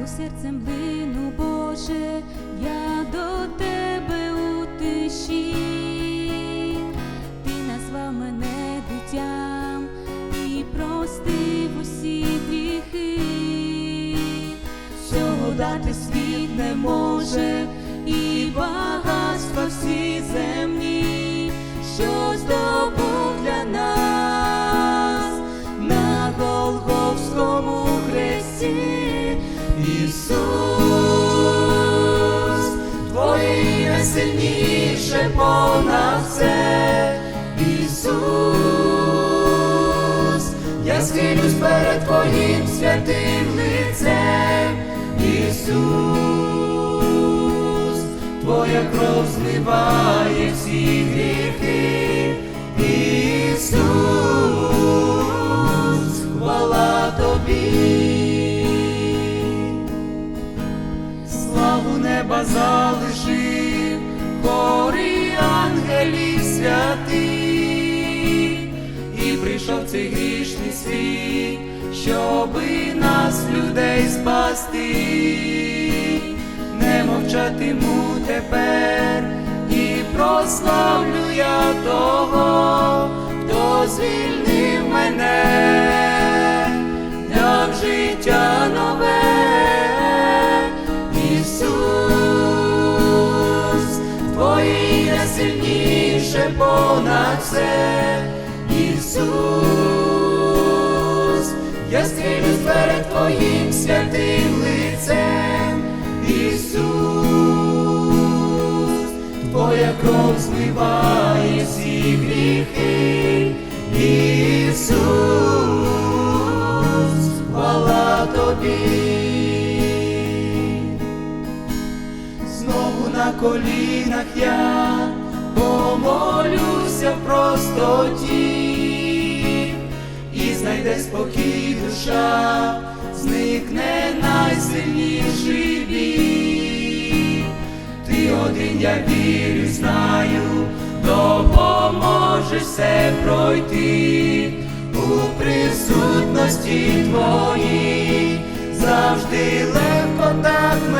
Благо серцем вину Боже, я до тебе у тиші. Ти назвав мене дитям і простив усі гріхи. Всього дати Ісус, Твоє ім'я сильніше понад все, Ісус, я схилюсь перед Твоїм святим лицем, Ісус, Твоя кров зливає всі гріхи, Ісус, святих, і прийшов цей грішний світ, щоби нас, людей, спасти, не мовчатиму тепер і прославлю я того, хто звільнив мене, дав життя нове. Ісус, Сильніше понад все, Ісус, я схилюсь перед Твоїм святим лицем, Ісус, Твоя кров зливає всі гріхи, Ісус, хвала Тобі. Знову на колінах я помолюся в простоті, і знайде спокій душа, зникне найсильніший біль. Ти один, я вірю, знаю, допоможеш все пройти у присутності Твоїй, завжди легко так мені,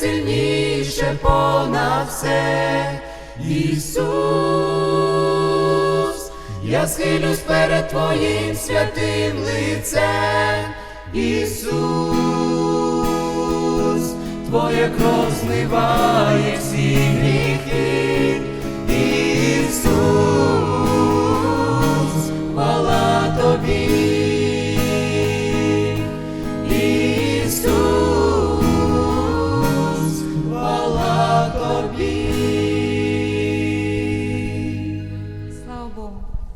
Твоє сильніше понад все, Ісус, я схилюсь перед Твоїм святим лицем, Ісус, Твоя кров зливає всі гріхи, Ісус,